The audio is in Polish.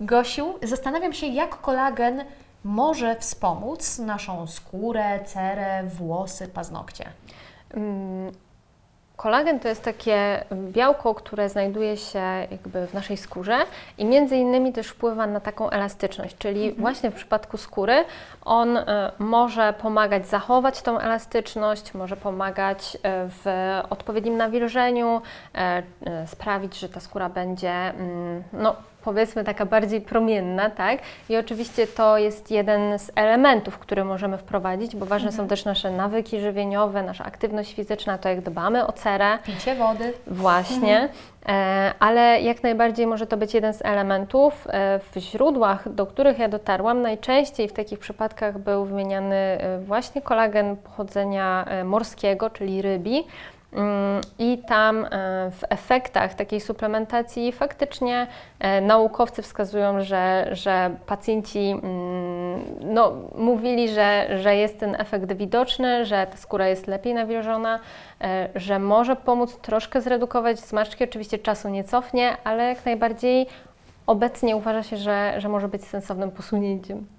Gosiu, zastanawiam się, jak kolagen może wspomóc naszą skórę, cerę, włosy, paznokcie. Mm, Kolagen to jest takie białko, które znajduje się jakby w naszej skórze i między innymi też wpływa na taką elastyczność, czyli właśnie w przypadku skóry on e, może pomagać zachować tą elastyczność, może pomagać e, w odpowiednim nawilżeniu, e, sprawić, że ta skóra będzie mm, no, powiedzmy taka bardziej promienna, tak? I oczywiście to jest jeden z elementów, które możemy wprowadzić, bo ważne są też nasze nawyki żywieniowe, nasza aktywność fizyczna, to jak dbamy o cerę, Picie wody. właśnie, e, ale jak najbardziej może to być jeden z elementów. E, w źródłach, do których ja dotarłam, najczęściej w takich przypadkach był wymieniany e, właśnie kolagen pochodzenia morskiego, czyli rybi. Mm, I tam e, w efektach takiej suplementacji faktycznie e, naukowcy wskazują, że, że pacjenci mm, no, mówili, że, że jest ten efekt widoczny, że ta skóra jest lepiej nawilżona, e, że może pomóc troszkę zredukować zmarszczki. Oczywiście czasu nie cofnie, ale jak najbardziej obecnie uważa się, że, że może być sensownym posunięciem.